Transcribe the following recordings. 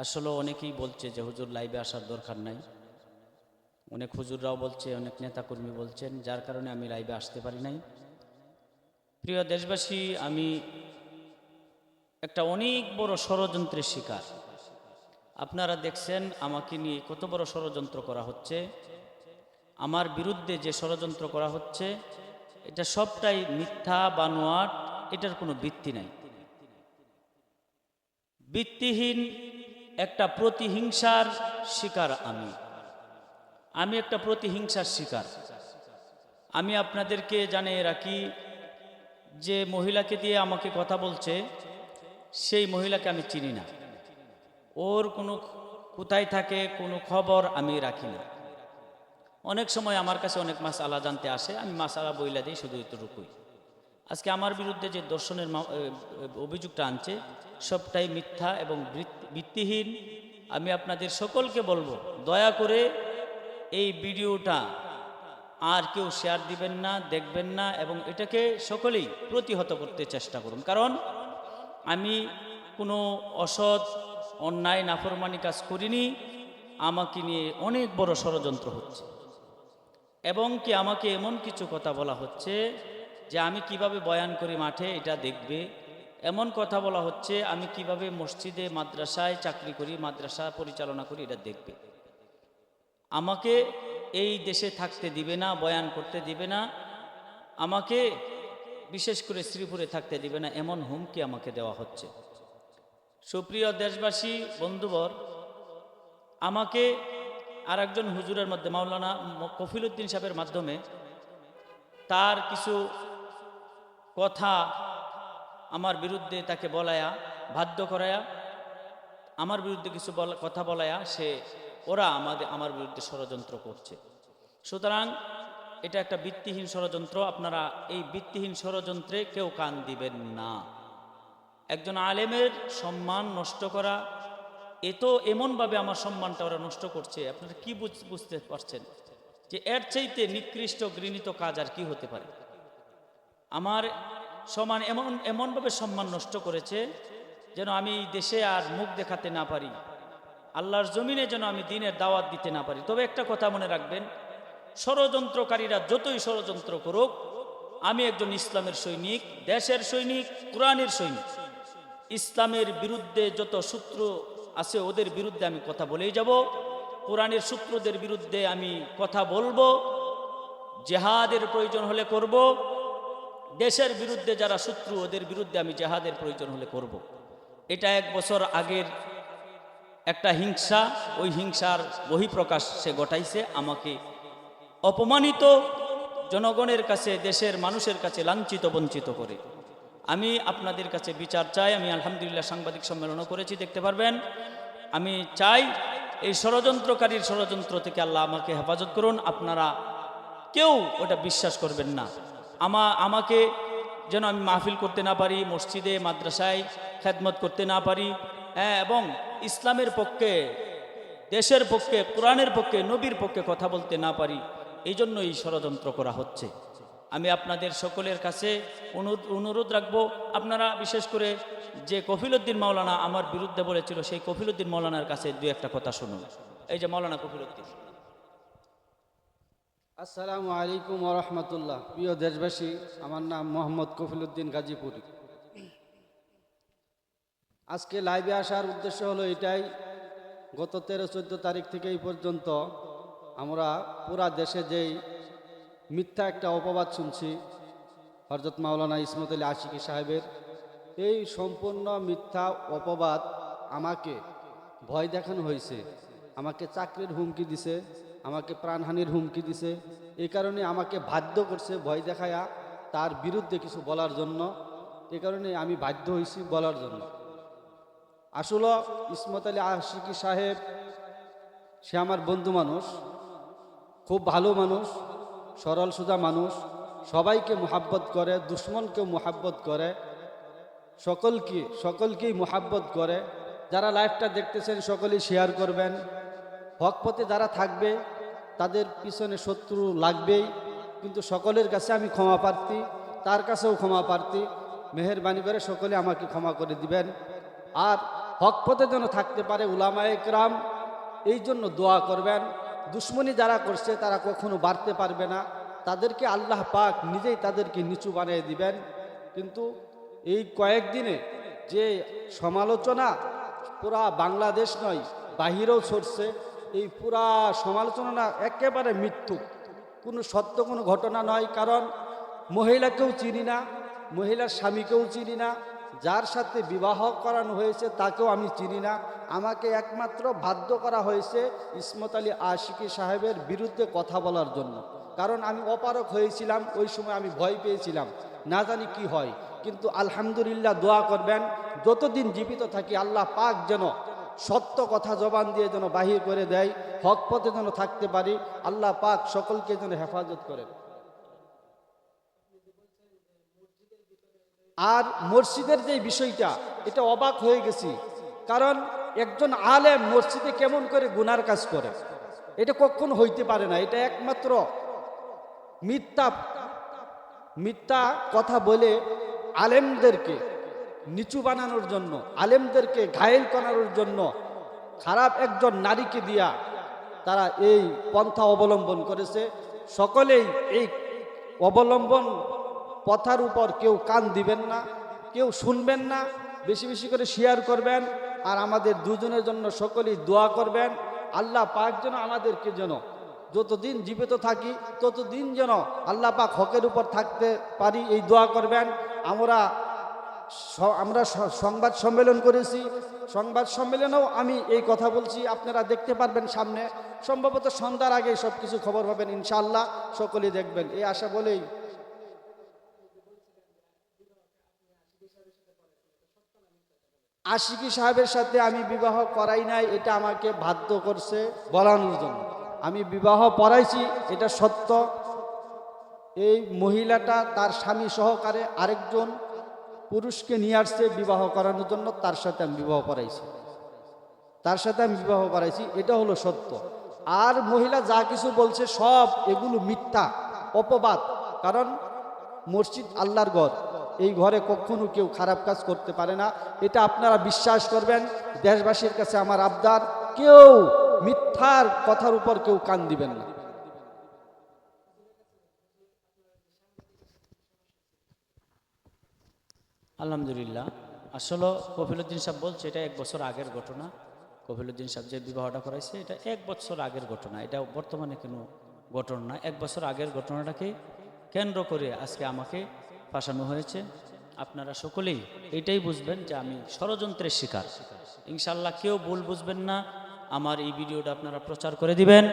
আসলে অনেকেই বলছে যে হুজুর লাইভে আসার দরকার নাই। অনেক হুজুররাও বলছে, অনেক নেতাকর্মী বলছেন, যার কারণে আমি লাইভে আসতে পারি নাই। প্রিয় দেশবাসী, আমি একটা অনেক বড় ষড়যন্ত্রের শিকার। আপনারা দেখছেন, আমাকে নিয়ে কত বড় ষড়যন্ত্র করা হচ্ছে। আমার বিরুদ্ধে যে ষড়যন্ত্র করা হচ্ছে, এটা সবটাই মিথ্যা বানোয়াট এটার কোনো ভিত্তি নাই। ভিত্তিহীন একটা প্রতিহিংসার শিকার আমি। আমি একটা প্রতিহিংসার শিকার। আমি আপনাদেরকে জানিয়ে রাখি, যে মহিলাকে দিয়ে আমাকে কথা বলছে, সেই মহিলাকে আমি চিনি না। ওর কোনো কোথায় থাকে, কোনো খবর আমি রাখি না। অনেক সময় আমার কাছে অনেক মাস আলা জানতে আসে, আমি মাসালা বইলা দিই, শুধু এতটুকুই। আজকে আমার বিরুদ্ধে যে দর্শনের অভিযোগটা আনছে, সবটাই মিথ্যা এবং ভিত্তিহীন। আমি আপনাদের সকলকে বলব, দয়া করে এই ভিডিওটা আর কেউ শেয়ার দিবেন না, দেখবেন না এবং এটাকে সকলেই প্রতিহত করতে চেষ্টা করুন। কারণ আমি কোনো অসৎ, অন্যায়, নাফরমানি কাজ করিনি, আমাকে নিয়ে অনেক বড় ষড়যন্ত্র হচ্ছে। এবং কি আমাকে এমন কিছু কথা বলা হচ্ছে যে আমি কীভাবে বয়ান করি মাঠে, এটা দেখবে। এমন কথা বলা হচ্ছে, আমি কীভাবে মসজিদে, মাদ্রাসায় চাকরি করি, মাদ্রাসা পরিচালনা করি, এটা দেখবে। আমাকে এই দেশে থাকতে দিবে না, বয়ান করতে দিবে না। আমাকে বিশেষ করে শ্রীপুরে থাকতে দিবে না, এমন হুমকি আমাকে দেওয়া হচ্ছে। সুপ্রিয় দেশবাসী, বন্ধুবর, আমাকে আর একজন হুজুরের মধ্যে, মাওলানা কফিলুদ্দিন সাহেবের মাধ্যমে তার কিছু কথা আমার বিরুদ্ধে তাকে বলায়া, বাধ্য করায়া, আমার বিরুদ্ধে কিছু কথা বলায়া, সে, ওরা আমাদের, আমার বিরুদ্ধে ষড়যন্ত্র করছে। সুতরাং এটা একটা বৃত্তিহীন ষড়যন্ত্র, আপনারা এই বৃত্তিহীন ষড়যন্ত্রে কেউ কান দিবেন না। একজন আলেমের সম্মান নষ্ট করা, এ তো এমনভাবে আমার সম্মানটা ওরা নষ্ট করছে, আপনারা কি বুঝ- বুঝতে পারছেন? যে এর চাইতে নিকৃষ্ট ঘৃণিত কাজ আর কি হতে পারে? আমার সমান এমন, এমনভাবে সম্মান নষ্ট করেছে যেন আমি দেশে আর মুখ দেখাতে না পারি। আল্লাহর জমিনে যেন আমি দিনের দাওয়াত দিতে না পারি। তবে একটা কথা মনে রাখবেন, ষড়যন্ত্রকারীরা যতই ষড়যন্ত্র করুক, আমি একজন ইসলামের সৈনিক, দেশের সৈনিক, কোরআনের সৈনিক। ইসলামের বিরুদ্ধে যত সূত্র আছে ওদের বিরুদ্ধে আমি কথা বলেই যাব। কোরআনের সূত্রদের বিরুদ্ধে আমি কথা বলব। জেহাদের প্রয়োজন হলে করব। দেশের বিরুদ্ধে যারা শত্রু, ওদের বিরুদ্ধে আমি জেহাদের প্রয়োজন হলে করব। এটা এক বছর আগের একটা হিংসা, ওই হিংসার বহিঃপ্রকাশ সে ঘটাইছে। আমাকে অপমানিত জনগণের কাছে, দেশের মানুষের কাছে লাঞ্ছিত, বঞ্চিত করে। আমি আপনাদের কাছে বিচার চাই। আমি আলহামদুলিল্লাহ সাংবাদিক সম্মেলনও করেছি, দেখতে পারবেন। আমি চাই এই ষড়যন্ত্রকারীর ষড়যন্ত্র থেকে আল্লাহ আমাকে হেফাজত করুন। আপনারা কেউ ওটা বিশ্বাস করবেন না। আমা, আমাকে যেন আমি মাহফিল করতে না পারি, মসজিদে, মাদ্রাসায় খেদমত করতে না পারি হ্যাঁ এবং ইসলামের পক্ষে, দেশের পক্ষে, কোরআনের পক্ষে, নবীর পক্ষে কথা বলতে না পারি, এই জন্য এই ষড়যন্ত্র করা হচ্ছে। আমি আপনাদের সকলের কাছে অনুরোধ রাখব, আপনারা বিশেষ করে যে কফিলুদ্দিন মাওলানা আমার বিরুদ্ধে বলেছিল, সেই কফিলুদ্দিন মাওলানার কাছে দু একটা কথা শুনুন। এই যে মাওলানা কফিলুদ্দিন আসসালামু আলাইকুম ওরহমতুল্লাহ প্রিয় দেশবাসী, আমার নাম মোহাম্মদ কফিলুদ্দিন গাজীপুরি। আজকে লাইভে আসার উদ্দেশ্য হলো এটাই, গত তেরো, চোদ্দ তারিখ থেকে এই পর্যন্ত আমরা পুরা দেশে যেই মিথ্যা একটা অপবাদ শুনছি হরজত মাওলানা ইসমত আলী আশিকি সাহেবের, এই সম্পূর্ণ মিথ্যা অপবাদ আমাকে ভয় দেখানো হয়েছে, আমাকে চাকরির হুমকি দিছে আমাকে প্রাণহানির হুমকি দিছে। এই কারণে আমাকে বাধ্য করছে ভয় দেখায়া তার বিরুদ্ধে কিছু বলার জন্য। এ কারণে আমি বাধ্য হয়েছি বলার জন্য। আসলে ইসমত আলী আশিকি সাহেব, সে আমার বন্ধু মানুষ, খুব ভালো মানুষ, সরল সোজা মানুষ, সবাইকে মোহাব্বত করে, দুশ্মনকেও মোহাব্বত করে, সকলকে, সকলকেই মোহাব্বত করে। যারা লাইভটা দেখতেছেন, সকলেই শেয়ার করবেন। হক পথে যারা থাকবে, তাদের পিছনে শত্রু লাগবেই। কিন্তু সকলের কাছে আমি ক্ষমা প্রার্থী, তার কাছেও ক্ষমা প্রার্থী। মেহরবানি করে সকলে আমাকে ক্ষমা করে দিবেন। আর হক পথে যেন থাকতে পারে উলামায়ে একরাম, এই জন্য দোয়া করবেন। দুশ্মনী যারা করছে, তারা কখনো বাড়তে পারবে না। তাদেরকে আল্লাহ পাক নিজেই তাদেরকে নিচু বানিয়ে দিবেন। কিন্তু এই কয়েকদিনে যে সমালোচনা পুরা বাংলাদেশ নয়, বাহিরেও ছড়ছে এই পুরা সমালোচনা একেবারে মৃত্যু কোনো সত্য, কোনো ঘটনা নয়, কারণ মহিলাকেও চিনি না, মহিলার স্বামীকেও চিনি না, যার সাথে বিবাহ করানো হয়েছে তাকেও আমি চিনি না। আমাকে একমাত্র বাধ্য করা হয়েছে ইসমত আলী আশিকি সাহেবের বিরুদ্ধে কথা বলার জন্য। কারণ আমি অপারক হয়েছিলাম, ওই সময় আমি ভয় পেয়েছিলাম, না জানি কি হয়। কিন্তু আলহামদুলিল্লাহ দোয়া করবেন, যতদিন জীবিত থাকি আল্লাহ পাক যেন সত্য কথা জবান দিয়ে যেন বাহির করে দেয়, হক পথে যেন থাকতে পারি, আল্লাহ পাক সকলকে যেন হেফাজত করেন। আর মসজিদের যে বিষয়টা, এটা অবাক হয়ে গেছি, কারণ একজন আলেম মসজিদে কেমন করে গুনার কাজ করে? এটা কখনো হইতে পারে না, এটা একমাত্র মিথ্যা মিথ্যা কথা বলে আলেমদেরকে নিচু বানানোর জন্য, আলেমদেরকে ঘায়েল করানোর জন্য, খারাপ একজন নারীকে দিয়া তারা এই পন্থা অবলম্বন করেছে। সকলেই এই অবলম্বন পথার উপর কেউ কান দিবেন না, কেউ শুনবেন না, বেশি বেশি করে শেয়ার করবেন, আর আমাদের দুজনের জন্য সকলেই দোয়া করবেন। আল্লাহ পাক যেন আমাদেরকে যেন যতদিন জীবিত থাকি, ততদিন যেন আল্লাহ পাক হকের উপর থাকতে পারি, এই দোয়া করবেন। আমরা আমরা সংবাদ সম্মেলন করেছি। সংবাদ সম্মেলনেও আমি এই কথা বলছি, আপনারা দেখতে পারবেন সামনে। সম্ভবত সন্ধ্যার আগে সব কিছু খবর পাবেন ইনশাল্লাহ সকলেই দেখবেন। এই আশা বলেই আশিকি সাহেবের সাথে আমি বিবাহ করাই নাই, এটা আমাকে বাধ্য করছে বলানোর জন্য। আমি বিবাহ পড়াইছি, এটা সত্য। এই মহিলাটা তার স্বামী সহকারে আরেকজন পুরুষকে নিয়ে আসছে বিবাহ করানোর জন্য, তার সাথে আমি বিবাহ করাইছি। তার সাথে আমি বিবাহ করাইছি, এটা হলো সত্য। আর মহিলা যা কিছু বলছে, সব এগুলো মিথ্যা, অপবাদ। কারণ মসজিদ আল্লাহর ঘর, এই ঘরে কখনো কেউ খারাপ কাজ করতে পারে না। এটা আপনারা বিশ্বাস করবেন, দেশবাসীর কাছে আমার আবদার, কেউ মিথ্যার কথার উপর কেউ কান দিবেন না। আলহামদুলিল্লাহ। আসলে কপিলুদ্দিন সাহেব বলছে, এটা এক বছর আগের ঘটনা। কপিলুদ্দিন সাহেব যে বিবাহটা করাইছে, এটা এক বছর আগের ঘটনা। এটা বর্তমানে কোনো ঘটনা না। এক বছর আগের ঘটনাটাকে কেন্দ্র করে আজকে আমাকে ফাঁসানো হয়েছে। আপনারা সকলেই এটাই বুঝবেন যে আমি ষড়যন্ত্রের শিকার। ইনশাল্লাহ কেউ ভুল বুঝবেন না। আমার এই ভিডিওটা আপনারা প্রচার করে দিবেন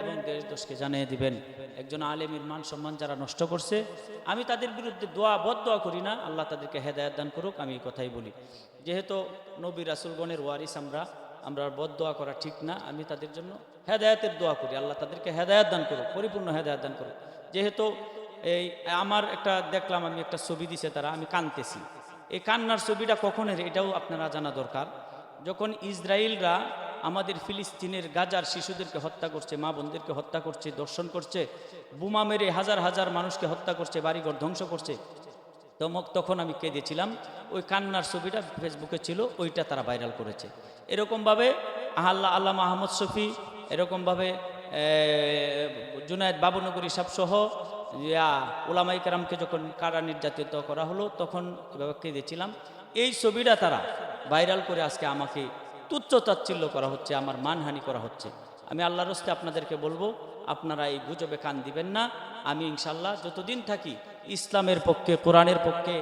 এবং দেশ দোষকে জানিয়ে দিবেন। একজন আলেমের মান সম্মান যারা নষ্ট করছে, আমি তাদের বিরুদ্ধে দোয়া বদ দোয়া করি না, আল্লাহ তাদেরকে হেদায়ত দান করুক, আমি এই কথাই বলি। যেহেতু নবী রাসুলগণের ওয়ারিস আমরা আমরা বদ দোয়া করা ঠিক না, আমি তাদের জন্য হেদায়তের দোয়া করি। আল্লাহ তাদেরকে হেদায়ত দান করুক, পরিপূর্ণ হেদায়ত দান করুক। যেহেতু এই, আমার একটা, দেখলাম আমি একটা ছবি দিছে তারা, আমি কানতেছি। এই কান্নার ছবিটা কখনের, এটাও আপনারা জানা দরকার। যখন ইসরায়েলরা আমাদের ফিলিস্তিনের গাজার শিশুদেরকে হত্যা করছে, মা বোনদেরকে হত্যা করছে, দর্শন করছে, বোমা মেরে হাজার হাজার মানুষকে হত্যা করছে, বাড়িঘর ধ্বংস করছে। তমক তখন আমি কেঁদেছিলাম। ওই কান্নার ছবিটা ফেসবুকে ছিল, ওইটা তারা ভাইরাল করেছে। এরকমভাবে আল্লাহ আল্লাহ মাহমদ শফি, এরকমভাবে জুনায়দ বাবুনগরী ওলামাই কারামকে যখন কারা নির্যাতিত করা হলো, তখন এভাবে কেঁদেছিলাম। এই ছবিটা তারা ভাইরাল করে আজকে আমাকে তুচ্ছ তাচ্ছিল্য করা হচ্ছে, আমার মানহানি করা হচ্ছে। আমি আল্লাহর হস্তে আপনাদেরকে বলব, আপনারা এই গুজবে কান দিবেন না। আমি ইনশাল্লাহ যতদিন থাকি ইসলামের পক্ষে, কোরআনের পক্ষে,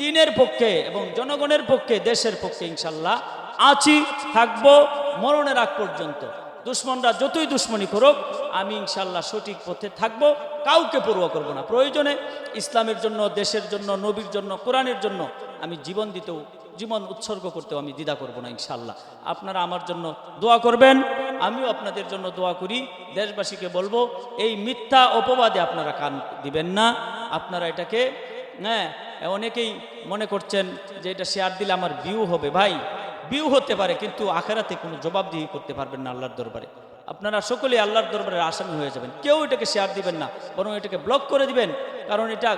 দিনের পক্ষে এবং জনগণের পক্ষে, দেশের পক্ষে ইনশাল্লাহ আছি, থাকব মরণের আগ পর্যন্ত। দুশ্মনরা যতই দুশ্মনী করুক, আমি ইনশাল্লাহ সঠিক পথে থাকব, কাউকে পড়ুয়া করব না। প্রয়োজনে ইসলামের জন্য, দেশের জন্য, নবীর জন্য, কোরআনের জন্য আমি জীবন দিতেও জীবন উৎসর্গ করতেও আমি দ্বিধা করব না ইনশাল্লাহ আপনারা আমার জন্য দোয়া করবেন, আমিও আপনাদের জন্য দোয়া করি। দেশবাসীকে বলব, এই মিথ্যা অপবাদে আপনারা কান দিবেন না। আপনারা এটাকে হ্যাঁ অনেকেই মনে করছেন যে এটা শেয়ার দিলে আমার ভিউ হবে। ভাই ভিউ হতে পারে, কিন্তু আখেরাতে কোনো জবাবদিহি করতে পারবেন না আল্লাহর দরবারে। আপনারা সকলেই আল্লাহর দরবারে আসামি হয়ে যাবেন। কেউ এটাকে শেয়ার দিবেন না, বরং এটাকে ব্লক করে দিবেন। কারণ এটা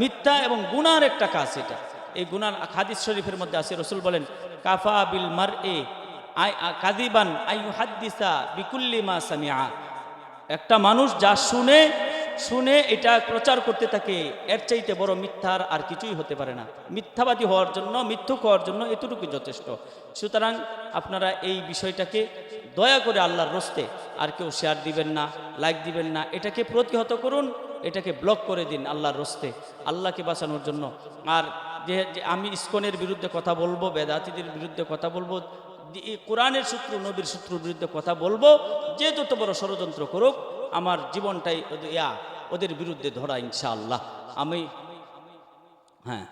মিথ্যা এবং গুনার একটা কাজ এটা। এই গুনার হাদিস শরীফের মধ্যে আছে, রসুল বলেন, কাফা বিল মার এ কাদিবান হাদ্দিসা বিকুল্লি মা একটা মানুষ যা শুনে শুনে এটা প্রচার করতে থাকে, এর চাইতে বড় মিথ্যার আর কিছুই হতে পারে না। মিথ্যাবাদী হওয়ার জন্য, মিথ্যুক হওয়ার জন্য এতটুকু যথেষ্ট। সুতরাং আপনারা এই বিষয়টাকে দয়া করে আল্লাহর রস্তে আর কেউ শেয়ার দিবেন না লাইক দিবেন না, এটাকে প্রতিহত করুন, এটাকে ব্লক করে দিন আল্লাহর রস্তে, আল্লাহকে বাঁচানোর জন্য। আর যে আমি ইস্কনের বিরুদ্ধে কথা বলব, বেদাতিদের বিরুদ্ধে কথা বলব কোরআনের সূত্র নবীর সূত্রের বিরুদ্ধে কথা বলব যে যত বড় ষড়যন্ত্র করুক, আমার জীবনটাই ইয়া, ওদের বিরুদ্ধে ধরা, ইনশাআল্লাহ। আমি হ্যাঁ।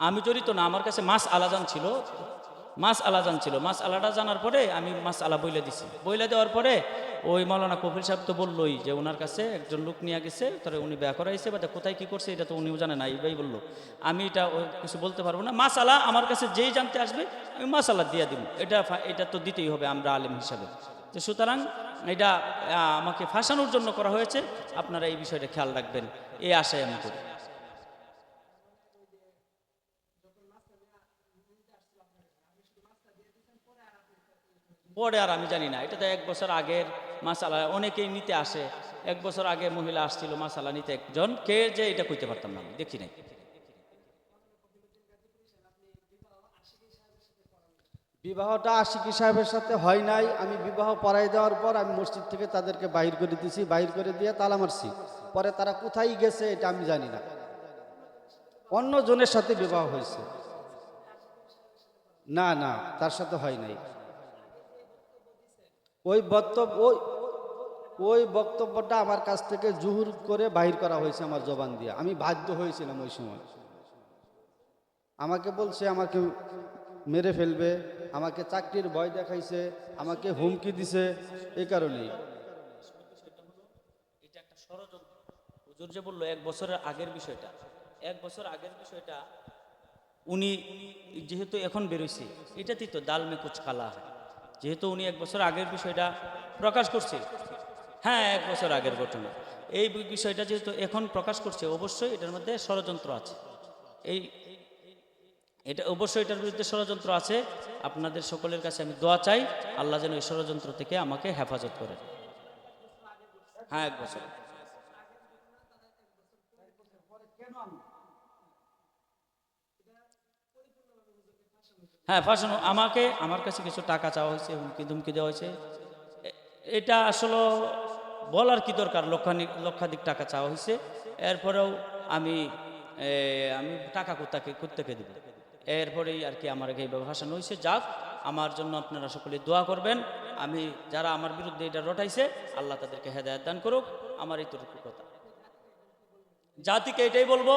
আমি জড়িত না, আমার কাছে মাস আলাদান ছিল মাছ আলা জানছিল। মাছ আলাটা জানার পরে আমি মাছ আলা বইলে দিছি। বইলে দেওয়ার পরে ওই মৌলানা কপিল সাহেব তো বললোই যে ওনার কাছে একজন লোক নিয়ে গেছে, তারা উনি ব্যয় করাইছে, বা কোথায় কি করছে এটা তো উনিও জানে না এইভাবেই বলল। আমি এটা কিছু বলতে পারব না। মাছ আলা আমার কাছে যেই জানতে আসবে, আমি মাছ আলা দিয়ে দিব এটা এটা তো দিতেই হবে আমরা আলেম হিসাবে। তো সুতরাং এটা আমাকে ফাঁসানোর জন্য করা হয়েছে। আপনারা এই বিষয়টা খেয়াল রাখবেন। এই আশায় আমি করি। পরে আর আমি জানি না। এটা তো এক বছর আগের মাসালা। অনেকেই নিতে আসে। এক বছর আগে মহিলা আসছিল মাসালা নিতে একজন। কে যে এটা কইতে পারতাম না দেখি নাই। বিবাহটা আশিকি সাহেবের সাথে হয় নাই। আমি বিবাহ পড়াই দেওয়ার পর আমি মসজিদ থেকে তাদেরকে বাহির করে দিয়েছি বাহির করে দিয়ে তালা মারছি পরে তারা কোথায় গেছে এটা আমি জানি না। অন্য জনের সাথে বিবাহ হয়েছে। না না, তার সাথে হয় নাই। ওই বক্তব্য, ওই ওই বক্তব্যটা আমার কাছ থেকে জুহুর করে বাহির করা হয়েছে আমার জবান দিয়ে। আমি বাধ্য হয়েছিলাম ওই সময়। আমাকে বলছে, আমাকে মেরে ফেলবে, আমাকে চাকরির ভয় দেখাইছে, আমাকে হুমকি দিছে এই কারণেই। যে বলল, এক বছরের আগের বিষয়টা। এক বছর আগের বিষয়টা উনি যেহেতু এখন বেরোইছে, এটাতেই তো দাল মে কুচ কালা যেহেতু উনি এক বছর আগের বিষয়টা প্রকাশ করছে হ্যাঁ এক বছর আগের ঘটনা। এই বিষয়টা যেহেতু এখন প্রকাশ করছে, অবশ্যই এটার মধ্যে ষড়যন্ত্র আছে। এই, এটা অবশ্যই এটার বিরুদ্ধে ষড়যন্ত্র আছে। আপনাদের সকলের কাছে আমি দোয়া চাই, আল্লাহ যেন এই ষড়যন্ত্র থেকে আমাকে হেফাজত করেন হ্যাঁ এক বছর। হ্যাঁ ফাঁসানো আমাকে, আমার কাছে কিছু টাকা চাওয়া হয়েছে, হুমকি ধুমকি দেওয়া হয়েছে। এটা আসলে বলার কি দরকার? লক্ষাধিক লক্ষাধিক টাকা চাওয়া হয়েছে। এরপরেও আমি আমি টাকা কোথাকে কোথেকে দেব। এরপরেই আর কি আমার এইভাবে ভাসানো হয়েছে। যাক, আমার জন্য আপনারা সকলে দোয়া করবেন। আমি, যারা আমার বিরুদ্ধে এটা রটাইছে, আল্লাহ তাদেরকে হেদায়ত দান করুক। আমার এইটুকু কথা জাতিকে এটাই বলব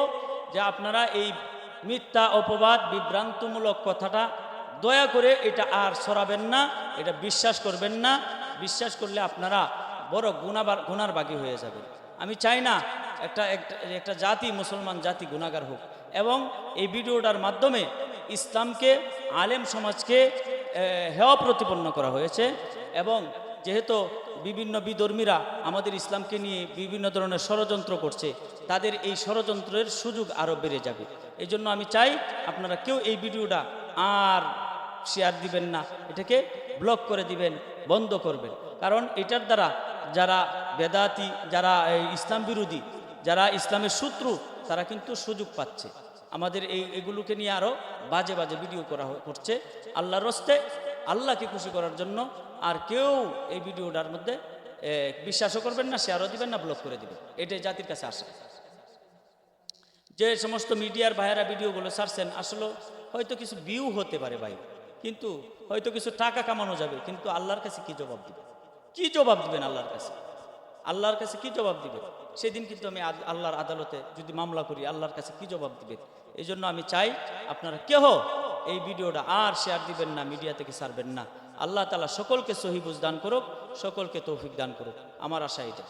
যে আপনারা এই মিথ্যা, অপবাদ, বিভ্রান্তমূলক কথাটা দয়া করে এটা আর সরাবেন না, এটা বিশ্বাস করবেন না। বিশ্বাস করলে আপনারা বড় গুণাবার গুনার বাগি হয়ে যাবে আমি চাই না একটা একটা- জাতি, মুসলমান জাতি গুণাগার হোক। এবং এই ভিডিওটার মাধ্যমে ইসলামকে, আলেম সমাজকে হেয় প্রতিপন্ন করা হয়েছে। এবং যেহেতু বিভিন্ন বিধর্মীরা আমাদের ইসলামকে নিয়ে বিভিন্ন ধরনের ষড়যন্ত্র করছে, তাদের এই ষড়যন্ত্রের সুযোগ আরও বেড়ে যাবে। এই জন্য আমি চাই আপনারা কেউ এই ভিডিওটা আর শেয়ার দিবেন না, এটাকে ব্লক করে দিবেন, বন্ধ করবেন। কারণ এটার দ্বারা যারা বেদাতি, যারা ইসলাম বিরোধী, যারা ইসলামের শত্রু, তারা কিন্তু সুযোগ পাচ্ছে। আমাদের এই এগুলোকে নিয়ে আরও বাজে বাজে ভিডিও করা করছে। আল্লাহর রস্তে আল্লাহকে খুশি করার জন্য আর কেউ এই ভিডিওটার মধ্যে বিশ্বাসও করবেন না শেয়ারও দিবেন না ব্লক করে দিবেন। এটাই জাতির কাছে আসা যে সমস্ত মিডিয়ার ভাইয়েরা ভিডিওগুলো ছাড়ছেন, আসলে হয়তো কিছু ভিউ হতে পারে ভাই। কিন্তু হয়তো কিছু টাকা কামানো যাবে, কিন্তু আল্লাহর কাছে কি জবাব দিবে? কি জবাব দিবেন আল্লাহর কাছে? আল্লাহর কাছে কি জবাব দিবেন সেদিন কিন্তু আমি আল্লাহর আদালতে যদি মামলা করি, আল্লাহর কাছে কি জবাব দিবেন এই জন্য আমি চাই আপনারা কেহ এই ভিডিওটা আর শেয়ার দিবেন না মিডিয়া থেকে ছাড়বেন না। আল্লাহ তালা সকলকে সহিবুজ দান করুক, সকলকে তৌফিক দান করুক। আমার আশা এটা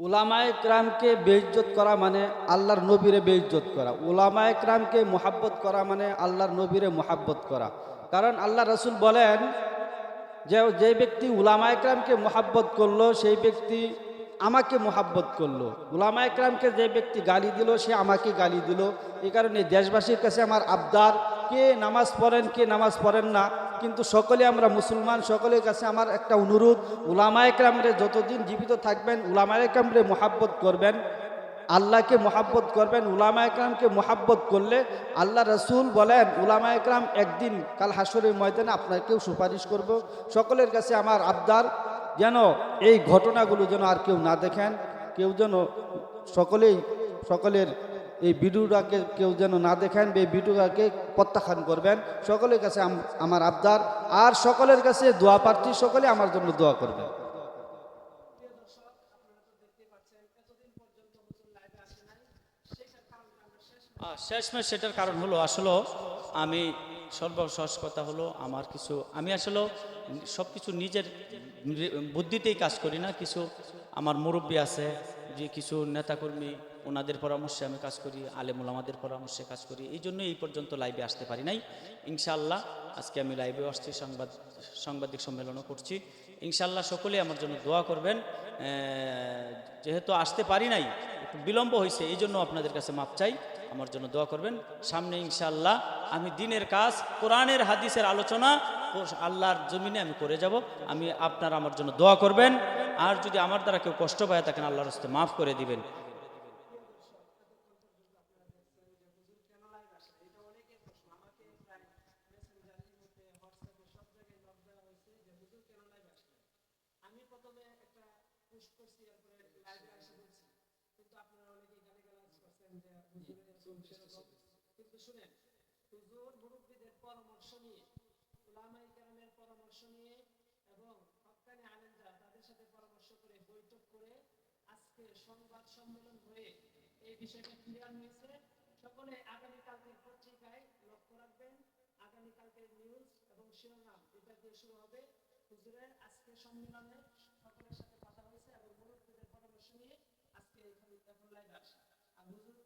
উলামায়ে ক্রামকে বেইজ্জত করা মানে আল্লাহর নবীরে বেইজ্জত করা। উলামায়ে ক্রামকে মোহাব্বত করা মানে আল্লাহর নবীরে মোহাব্বত করা। কারণ আল্লাহ রসুল বলেন যে যে ব্যক্তি উলামা একরামকে মোহাব্বত করল, সেই ব্যক্তি আমাকে মোহাব্বত করল। উলামা একরামকে যে ব্যক্তি গালি দিল, সে আমাকে গালি দিল। এই কারণে দেশবাসীর কাছে আমার আবদার কে নামাজ পড়েন, কে নামাজ পড়েন না। কিন্তু সকলে আমরা মুসলমান, সকলের কাছে আমার একটা অনুরোধ উলামা একরামরে যতদিন জীবিত থাকবেন উলামা একরামরে মোহাব্বত করবেন, আল্লাহকে মোহাব্বত করবেন উলামা একরামকে মোহাব্বত করলে আল্লাহ রসুল বলেন উলামা একরাম একদিন কাল হাসরের ময়দানে আপনাকেও সুপারিশ করব। সকলের কাছে আমার আবদার, যেন এই ঘটনাগুলো যেন আর কেউ না দেখেন, কেউ যেন সকলেই, সকলের এই ভিডিওটাকে কেউ যেন না দেখেন এই ভিডিওটাকে প্রত্যাখ্যান করবেন। সকলের কাছে আমার আবদার, আর সকলের কাছে দোয়া প্রার্থী, সকলে আমার জন্য দোয়া করবেন। শেষমেশ সেটার কারণ হলো, আসলে আমি সর্বশেষ কথা হলো, আমার কিছু, আমি আসলে সব কিছু নিজের বুদ্ধিতেই কাজ করি না, কিছু আমার মুরব্বী আছে, যে কিছু নেতাকর্মী ওনাদের পরামর্শে আমি কাজ করি, আলেমুল আমাদের পরামর্শে কাজ করি। এই জন্য এই পর্যন্ত লাইভে আসতে পারি নাই। ইনশাআল্লাহ, আজকে আমি লাইভে আসছি, সংবাদ, সাংবাদিক সম্মেলনও করছি। ইনশাআল্লাহ সকলে আমার জন্য দোয়া করবেন। যেহেতু আসতে পারি নাই, একটু বিলম্ব হয়েছে, এই জন্য আপনাদের কাছে মাপ চাই। আমার জন্য দোয়া করবেন। সামনে ইনশাআল্লাহ আমি দিনের কাজ, কোরআনের, হাদিসের আলোচনা আল্লাহর জমিনে আমি করে যাব। আমি আপনারা আমার জন্য দোয়া করবেন। আর যদি আমার দ্বারা কেউ কষ্ট পায়, তাকে আল্লাহর হস্তে মাফ করে দিবেন। পোস্ট করছি এরপরে লাইভে আসে বলছি কিন্তু আপনারা অনেকেই গালিগালাজ করছেন যে হুজুরের কিন্তু শুনেন হুজুর মুরব্বীদের পরামর্শ নিয়ে উলামাই কেরামের পরামর্শ নিয়ে এবং হক্কানি আলেমরা তাদের সাথে পরামর্শ করে বৈঠক করে আজকে সংবাদ সম্মেলন হয়ে এই বিষয়টা ক্লিয়ার হয়েছে। সকলে আগামীকালকের পত্রিকায় লক্ষ্য রাখবেন। আগামীকালকের নিউজ এবং শিরোনাম এটা দিয়ে শুরু হবে। হুজুরের আজকে সম্মেলনে সকলের সাথে কথা হয়েছে এবং মুরব্বীদের পরামর্শ নিয়ে আজকে এখানে এখন লাইভ আসে আর হুজুর কেন লাইভ আসলে অনেকের মনে প্রশ্ন ছিল আজকে এটা উত্তর জেনে গেছেন আর মিডিয়া লাইভের সারি বলব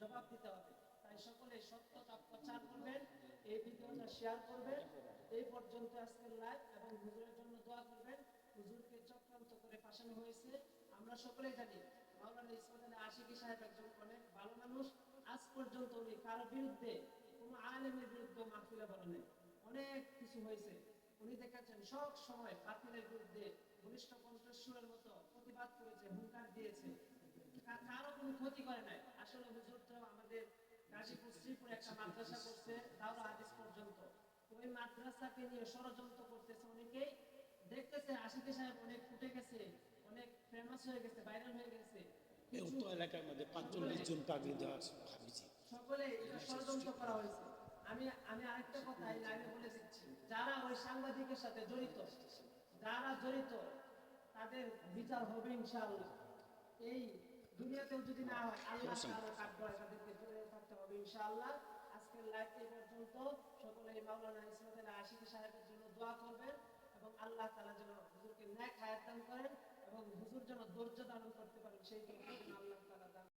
জবাব দিতে হবে। তাই সকলে সত্যটা প্রচার করবেন, এই ভিডিওটা শেয়ার করবেন। এই পর্যন্ত আজকের লাইভ এবং হুজুরের জন্য দোয়া করবেন। হুজুরকে চক্রান্ত করে ফাঁসানো হয়েছে। আমরা সকলেই জানি, মাওলানা ইসমাত আশিকি সাহেব একজন অনেক ভালো মানুষ। আজ পর্যন্ত উনি কারও বিরুদ্ধে কোনো আলেমের বিরুদ্ধে মাহফিলে বলেন। অনেক কিছু হয়েছে। উনি দেখেছেন, সব সময় বাতিলের বিরুদ্ধে ঘনিষ্ঠ কণ্ঠস্বরের মতো প্রতিবাদ করেছে, হুঙ্কার দিয়েছে। কারও কোনো ক্ষতি করে নাই। আসলে হুজুর তো আমাদের গাজীপুর শ্রীপুরে একটা মাদ্রাসা করছে দাওরা হাদিস পর্যন্ত। ওই মাদ্রাসাকে নিয়ে ষড়যন্ত্র করতেছে অনেকেই। দেখতেছে আশিকি সাহেব অনেক ফুটে গেছে অনেক ফেমাস হয়ে গেছে ভাইরাল হয়ে গেছে। এই এলাকার মধ্যে পাঁচচল্লিশ জন পাগড়ি দেওয়া ভাবিছি। সকলে ষড়যন্ত্র করা হয়েছে। আমি আমি আরেকটা কথা এই লাইনে বলে দিচ্ছি। যারা ওই সাংবাদিকের সাথে জড়িত যারা জড়িত তাদের বিচার হবে ইনশাআল্লাহ। এই দুনিয়াতেও যদি না হয় আল্লাহ তাআলা কাঠগড়ায় তাদেরকে ধরে থাকতে হবে ইনশাআল্লাহ। আজকের লাইভ এই পর্যন্ত। সকলে মাওলানা ইসমাতের আশিক সাহেবের জন্য দোয়া করবেন এবং আল্লাহ তাআলা যেন হুজুরকে ন্যাক হায়াত দান করেন এবং হুজুর যেন ধৈর্য দান করতে পারেন সেই আল্লাহ